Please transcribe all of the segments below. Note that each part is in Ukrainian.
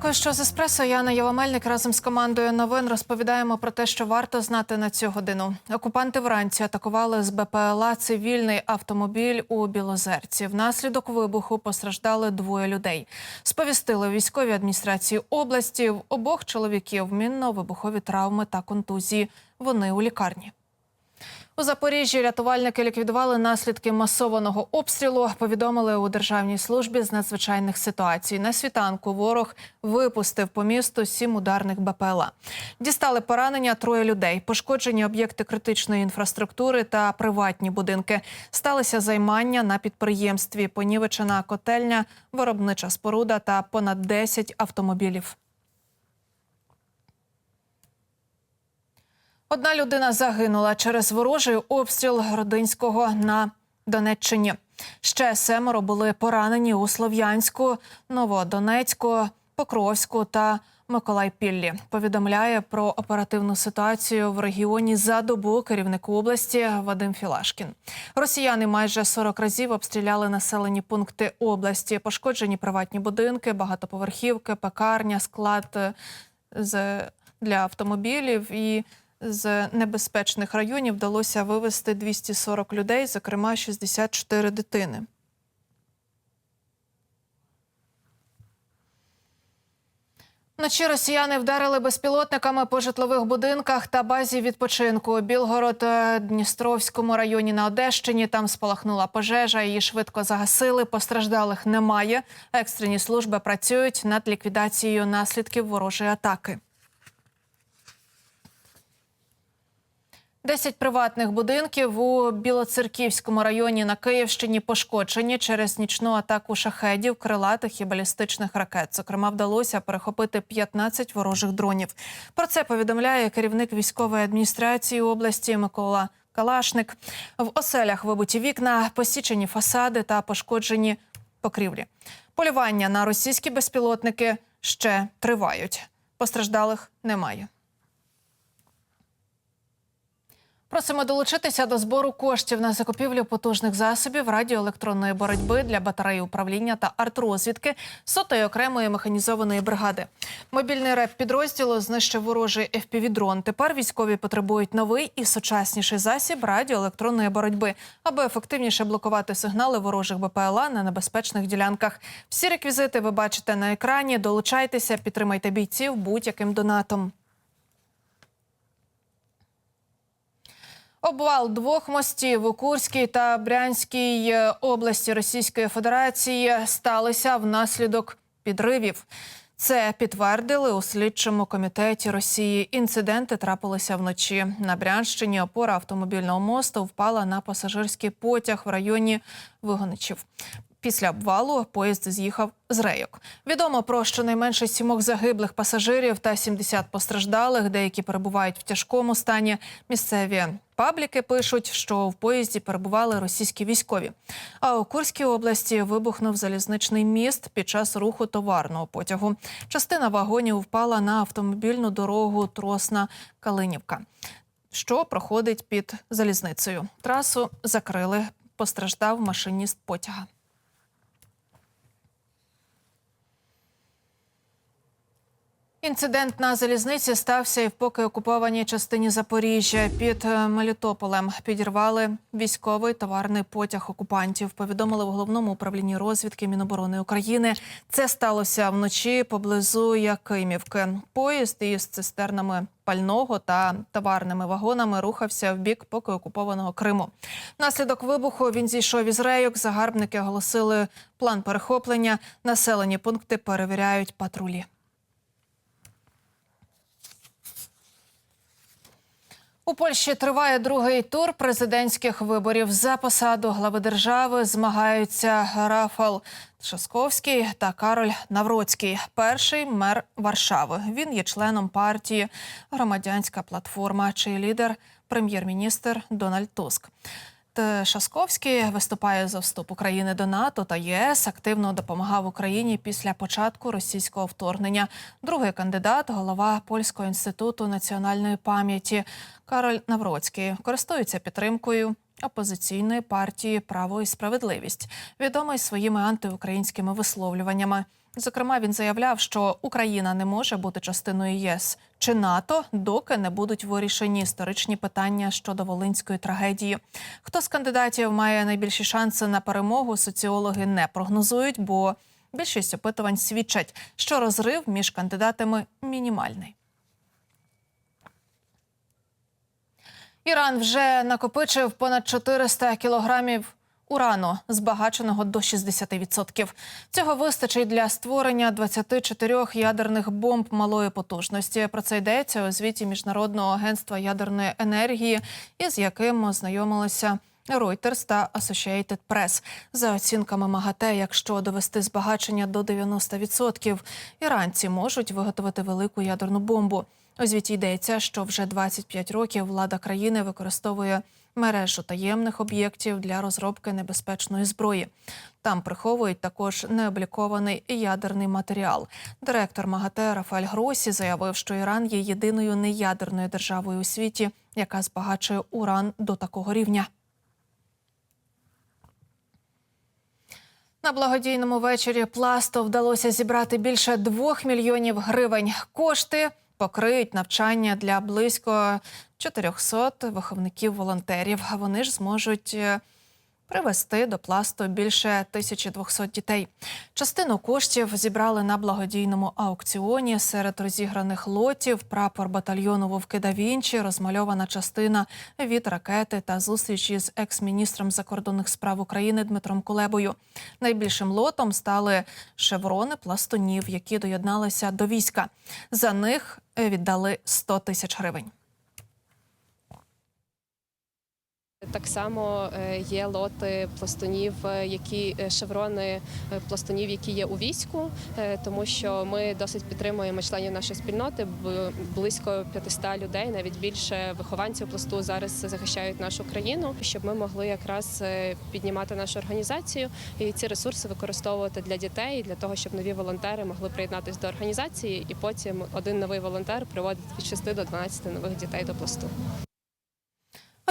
Дякую, що з еспресо. Яна Євамельник разом з командою новин розповідаємо про те, що варто знати на цю годину. Окупанти вранці атакували з БПЛА цивільний автомобіль у Білозерці. Внаслідок вибуху постраждали двоє людей. Сповістили у військовій адміністрації області. В обох чоловіків мінно-вибухові травми та контузії. Вони у лікарні. У Запоріжжі рятувальники ліквідували наслідки масованого обстрілу. Повідомили у державній службі з надзвичайних ситуацій. На світанку ворог випустив по місту сім ударних БПЛА. Дістали поранення троє людей. Пошкоджені об'єкти критичної інфраструктури та приватні будинки. Сталися займання на підприємстві. Понівечена котельня, виробнича споруда та понад 10 автомобілів. Одна людина загинула через ворожий обстріл Родинського на Донеччині. Ще семеро були поранені у Слов'янську, Новодонецьку, Покровську та Миколайпіллі. Повідомляє про оперативну ситуацію в регіоні за добу керівник області Вадим Філашкін. Росіяни майже 40 разів обстріляли населені пункти області. Пошкоджені приватні будинки, багатоповерхівки, пекарня, склад е, для автомобілів і з небезпечних районів вдалося вивезти 240 людей, зокрема 64 дитини. Вночі росіяни вдарили безпілотниками по житлових будинках та базі відпочинку. у Білгород е, Дністровському районі на Одещині. Там спалахнула пожежа. Її швидко загасили. Постраждалих немає. Екстрені служби працюють над ліквідацією наслідків ворожої атаки. Десять приватних будинків у Білоцерківському районі на Київщині пошкоджені через нічну атаку шахедів, крилатих і балістичних ракет. Зокрема, вдалося перехопити 15 ворожих дронів. Про це повідомляє керівник військової адміністрації області Микола Калашник. В оселях вибиті вікна, посічені фасади та пошкоджені покрівлі. Полювання на російські безпілотники ще тривають. Постраждалих немає. Просимо долучитися до збору коштів на закупівлю потужних засобів радіоелектронної боротьби для батареї управління та артрозвідки сотої окремої механізованої бригади. Мобільний реп підрозділу знищив ворожий FPV-дрон. Тепер військові потребують новий і сучасніший засіб радіоелектронної боротьби, аби ефективніше блокувати сигнали ворожих БПЛА на небезпечних ділянках. Всі реквізити ви бачите на екрані. Долучайтеся, підтримайте бійців будь-яким донатом. Обвал двох мостів у Курській та Брянській е, області Російської Федерації сталися внаслідок підривів. Це підтвердили у слідчому комітеті Росії. Інциденти трапилися вночі. На Брянщині опора автомобільного мосту впала на пасажирський потяг в районі Вигоничів. Після обвалу поїзд з'їхав з рейок. Відомо про щонайменше сімох загиблих пасажирів та 70 постраждалих. Деякі перебувають в тяжкому стані. Місцеві пабліки пишуть, що в поїзді перебували російські військові. А у Курській області вибухнув залізничний міст під час руху товарного потягу. Частина вагонів впала на автомобільну дорогу Тросна Калинівка, що проходить під залізницею. Трасу закрили. Постраждав машиніст потяга. Інцидент на залізниці стався і в поки окупованій частині Запоріжжя під е, Мелітополем. Підірвали військовий товарний потяг окупантів. Повідомили в головному управлінні розвідки Міноборони України. Це сталося вночі поблизу Якимівки. Поїзд із цистернами пального та товарними вагонами рухався в бік поки окупованого Криму. Наслідок вибуху він зійшов із рейок. Загарбники оголосили план перехоплення. Населені пункти перевіряють патрулі. У Польщі триває другий тур президентських виборів. За посаду глави держави змагаються Рафал Шасковський та Кароль Навроцький. Перший мер Варшави. Він є членом партії Громадянська платформа, чий лідер прем'єр-міністр Дональд Туск. Шасковський виступає за вступ України до НАТО та ЄС. Активно допомагав Україні після початку російського вторгнення. Другий кандидат, голова польського інституту національної пам'яті Кароль Навроцький, користується підтримкою опозиційної партії Право і справедливість, відомий своїми антиукраїнськими висловлюваннями. Зокрема, він заявляв, що Україна не може бути частиною ЄС чи НАТО, доки не будуть вирішені історичні питання щодо волинської трагедії. Хто з кандидатів має найбільші шанси на перемогу? Соціологи не прогнозують, бо більшість опитувань свідчать, що розрив між кандидатами мінімальний. Іран вже накопичив понад 400 кілограмів урану, збагаченого до 60%. Цього вистачить для створення 24 ядерних бомб малої потужності. Про це йдеться у звіті Міжнародного агентства ядерної енергії, із яким ознайомилися. Reuters та Associated Press. За оцінками МАГАТЕ, якщо довести збагачення до 90%, іранці можуть виготовити велику ядерну бомбу. У звіті йдеться, що вже 25 років влада країни використовує мережу таємних об'єктів для розробки небезпечної зброї. Там приховують також необлікований ядерний матеріал. Директор МАГАТЕ Рафаель Гросі заявив, що Іран є єдиною неядерною державою у світі, яка збагачує уран до такого рівня. На благодійному вечорі пласту вдалося зібрати більше двох мільйонів гривень. Кошти покриють навчання для близько 400 виховників-волонтерів. Вони ж зможуть е, привезти до пласту більше 1200 дітей. Частину коштів зібрали на благодійному аукціоні. Серед розіграних лотів прапор батальйону Вовки да Вінчі, розмальована частина від ракети та зустрічі з екс-міністром закордонних справ України Дмитром Кулебою. Найбільшим лотом стали шеврони пластунів, які доєдналися до війська. За них віддали 100 тисяч гривень. Так само е, є лоти пластунів, е, які е, шеврони пластунів, які є у війську, тому що ми досить підтримуємо членів нашої спільноти. Близько 500 людей, навіть більше вихованців пласту зараз захищають нашу країну, щоб ми могли якраз піднімати нашу організацію і ці ресурси використовувати для дітей, для того, щоб нові волонтери могли приєднатися до організації, і потім один новий волонтер приводить від 6 до 12 нових дітей до пласту.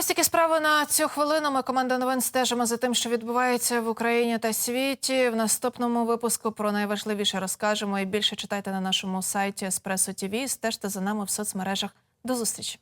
Такі справи на цю хвилину. Ми команда новин стежимо за тим, що відбувається в Україні та світі. В наступному випуску про найважливіше розкажемо і більше читайте на нашому сайті Еспресо ТВ. Стежте за нами в соцмережах. До зустрічі.